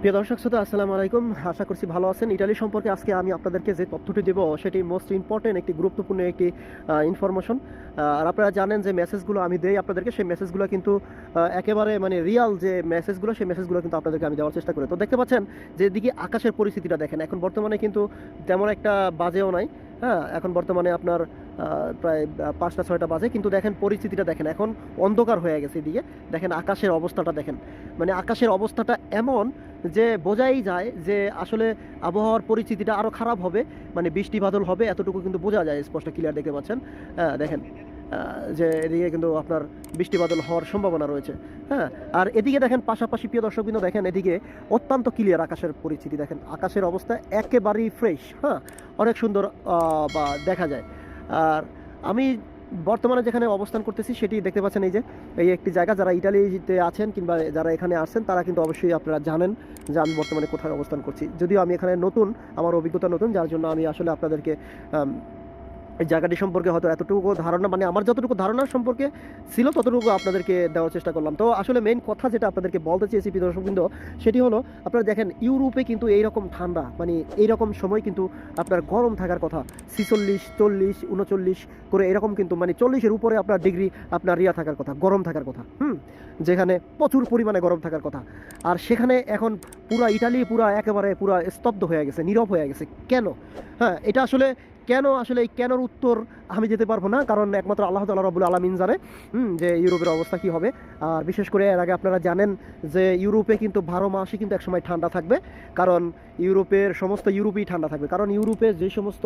প্রিয় দর্শক শ্রোতা, আসসালামু আলাইকুম। আশা করছি ভালো আছেন। ইটালি সম্পর্কে আজকে আমি আপনাদেরকে যে তথ্যটি দেব, সেটি মোস্ট ইম্পর্টেন্ট একটি গুরুত্বপূর্ণ একটি ইনফরমেশন আর আপনারা জানেন যে মেসেজগুলো আমি দেই আপনাদেরকে, সেই মেসেজগুলো কিন্তু একেবারে মানে রিয়াল যে মেসেজগুলো সেই মেসেজগুলো কিন্তু আপনাদেরকে আমি দেওয়ার চেষ্টা করি। তো দেখতে পাচ্ছেন যে দিকে আকাশের পরিস্থিতিটা দেখেন, এখন বর্তমানে কিন্তু তেমন একটা বাজেও নাই। হ্যাঁ এখন বর্তমানে আপনার প্রায় পাঁচটা, ছয়টা বাজে, কিন্তু দেখেন পরিস্থিতিটা দেখেন। এখন অন্ধকার হয়ে গেছে এদিকে। দেখেন আকাশের অবস্থাটা দেখেন। মানে আকাশের অবস্থাটা এমন যে বোঝাই যায় যে আসলে আবহাওয়ার পরিস্থিতিটা আরও খারাপ হবে। মানে বৃষ্টি বাদল হবে, এতটুকু কিন্তু বোঝা যায়, স্পষ্ট ক্লিয়ার দেখতে পাচ্ছেন। হ্যাঁ দেখেন। যে এদিকে কিন্তু আপনার বৃষ্টি বাদল হওয়ার সম্ভাবনা রয়েছে। হ্যাঁ আর এদিকে দেখেন, পাশাপাশি প্রিয় দর্শক কিন্তু দেখেন এদিকে অত্যন্ত ক্লিয়ার আকাশের পরিস্থিতি। দেখেন, আকাশের অবস্থা একেবারেই ফ্রেশ হ্যাঁ অনেক সুন্দর বা দেখা যায়। আর আমি বর্তমানে যেখানে অবস্থান করতেছি, সেটি দেখতে পাচ্ছেন এই যে, এই একটি জায়গা, যারা ইটালিতে আছেন কিংবা যারা এখানে আসছেন, তারা কিন্তু অবশ্যই আপনারা জানেন যে আমি বর্তমানে কোথায় অবস্থান করছি। যদিও আমি এখানে নতুন, আমার অভিজ্ঞতা নতুন, যার জন্য আমি আসলে আপনাদেরকে এই জায়গাটি সম্পর্কে হয়তো এতটুকু ধারণা মানে আমার যতটুকু ধারণা সম্পর্কে ছিল, ততটুকু আপনাদেরকে দেওয়ার চেষ্টা করলাম। তো আসলে মেইন কথা যেটা আপনাদেরকে বলতে চেয়েছি দর্শকবৃন্দ সেটি হলো, আপনারা দেখেন, ইউরোপে কিন্তু এইরকম ঠান্ডা মানে এইরকম সময় কিন্তু আপনার গরম থাকার কথা। ছিচল্লিশ, চল্লিশ, উনচল্লিশ করে এরকম কিন্তু মানে চল্লিশের উপরে আপনার ডিগ্রি আপনার ইয়া থাকার কথা, গরম থাকার কথা, হুম? যেখানে প্রচুর পরিমাণে গরম থাকার কথা। আর সেখানে এখন পুরা ইটালি পুরা একেবারে পুরা স্তব্ধ হয়ে গেছে, নীরব হয়ে গেছে। কেন? হ্যাঁ এটা আসলে কেন আসলে এই কেনর উত্তর আমি যেতে পারব না? কারণ একমাত্র আল্লাহ তালা রবুল আলমিন জানে যে ইউরোপের অবস্থা কি হবে। আর বিশেষ করে এর আগে আপনারা জানেন যে ইউরোপে কিন্তু বারো মাসে কিন্তু একসময় ঠান্ডা থাকবে। কারণ ইউরোপের সমস্ত ইউরোপেই ঠান্ডা থাকবে। কারণ ইউরোপে যে সমস্ত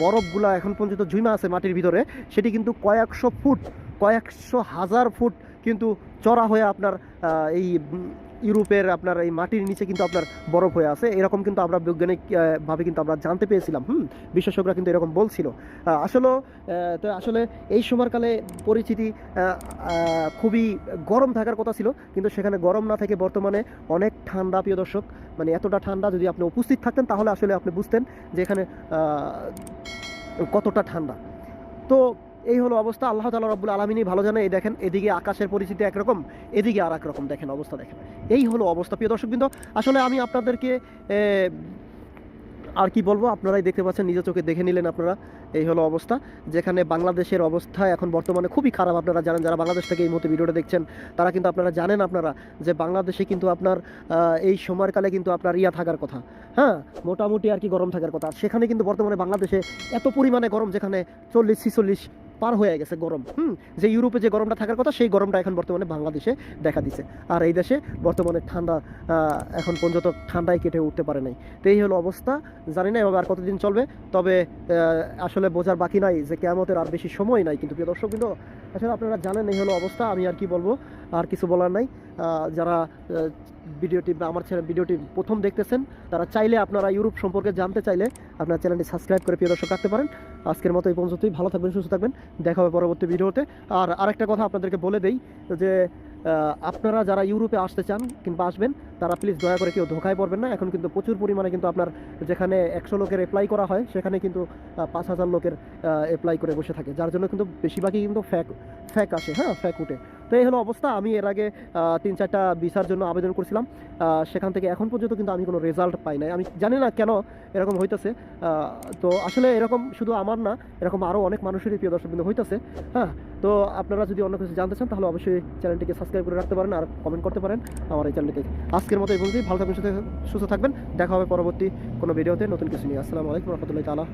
বরফগুলা এখন পর্যন্ত জুইমা আছে মাটির ভিতরে, সেটি কিন্তু কয়েকশো ফুট, কয়েকশো হাজার ফুট কিন্তু চড়া হয়ে আপনার এই ইউরোপের আপনার এই মাটির নিচে কিন্তু আপনার বরফ হয়ে আছে। এরকম কিন্তু আমরা বৈজ্ঞানিকভাবে কিন্তু আমরা জানতে পেরেছিলাম হুম বিশেষজ্ঞরা কিন্তু এরকম বলছিল। আসলে তো আসলে এই সময়কালে আহ, খুবই গরম থাকার কথা ছিল। কিন্তু সেখানে গরম না থেকে বর্তমানে অনেক ঠান্ডা প্রিয় দর্শক। মানে এতটা ঠান্ডা যদি আপনি উপস্থিত থাকতেন তাহলে আসলে আপনি বুঝতেন যে এখানে কতটা ঠান্ডা। তো এই হলো অবস্থা। আল্লাহ তালা রব্বুল আলমিনই ভালো জানে এই দেখেন, এদিকে আকাশের পরিস্থিতি একরকম, এদিকে আর একরকম দেখেন অবস্থা দেখেন। এই হলো অবস্থা। প্রিয় দর্শকবৃন্দ আসলে আমি আপনাদেরকে আর কি বলব, আপনারাই দেখতে পাচ্ছেন, নিজের চোখে দেখে নিলেন আপনারা, এই হলো অবস্থা। যেখানে বাংলাদেশের অবস্থা এখন বর্তমানে খুবই খারাপ, আপনারা জানেন, যারা বাংলাদেশ থেকে এই মুহূর্তে ভিডিওটা দেখছেন, তারা কিন্তু আপনারা জানেন আপনারা যে বাংলাদেশে কিন্তু আপনার এই সময়কালে কিন্তু আপনার ইয়া থাকার কথা। হ্যাঁ মোটামুটি আর কি গরম থাকার কথা। সেখানে কিন্তু বর্তমানে বাংলাদেশে এত পরিমাণে গরম যেখানে চল্লিশ ছিচল্লিশ পার হয়ে গেছে গরম। হুম, যে ইউরোপে যে গরমটা থাকার কথা, সেই গরমটা এখন বর্তমানে বাংলাদেশে দেখা দিছে। আর এই দেশে বর্তমানে ঠান্ডা এখন পর্যন্ত ঠান্ডায় কেটে উঠতে পারে নাই। তো এই হলো অবস্থা। জানি না এভাবে আর কতদিন চলবে, তবে আসলে বোঝার বাকি নাই যে কেমতের আর বেশি সময় নাই। কিন্তু প্রিয় দর্শক কিন্তু আসলে আপনারা জানেন এই হলো অবস্থা, আমি আর কি বলব, আর কিছু বলার নাই। যারা ভিডিওটি বা আমার চ্যানেল, ভিডিওটি প্রথম দেখতেছেন, তারা চাইলে আপনারা ইউরোপ সম্পর্কে জানতে চাইলে আপনার চ্যানেলটি সাবস্ক্রাইব করে প্রিয় দর্শক রাখতে পারেন। আজকের মতো এই পর্যন্তই। ভালো থাকবেন, সুস্থ থাকবেন। দেখা হবে পরবর্তী ভিডিওতে। আর আরেকটা কথা আপনাদেরকে বলে দেই যে আপনারা যারা ইউরোপে আসতে চান কিংবা আসবেন, তারা প্লিজ দয়া করে কেউ ধোকায় পড়বেন না। এখন কিন্তু প্রচুর পরিমাণে কিন্তু আপনার যেখানে একশো লোকের অ্যাপ্লাই করা হয়, সেখানে কিন্তু পাঁচ হাজার লোকের অ্যাপ্লাই করে বসে থাকে। যার জন্য কিন্তু বেশিরভাগই কিন্তু ফ্যাক ফ্যাক আসে হ্যাঁ ফ্যাক উঠে। তো এই হলো অবস্থা। আমি এর আগে তিন চারটা ভিসার জন্য আবেদন করেছিলাম। সেখান থেকে এখন পর্যন্ত কিন্তু আমি কোনো রেজাল্ট পাই নাই। আমি জানি না কেন এরকম হইতেছে। তো আসলে এরকম শুধু আমার না, এরকম আরও অনেক মানুষেরই প্রিয় দর্শক কিন্তু হইতেছে। হ্যাঁ তো আপনারা যদি অন্য কিছু জানতে চান, তাহলে অবশ্যই চ্যানেলটিকে সাবস্ক্রাইব করে রাখতে পারেন আর কমেন্ট করতে পারেন আমার এই চ্যানেলটিতে আজকের মতো এই পর্যন্তই। ভালো থাকবেন, সুস্থ- থাকবেন। দেখা হবে পরবর্তী কোনো ভিডিওতে নতুন কিছু নিয়ে। আসসালামু আলাইকুম রহমতুল্লাহ তালা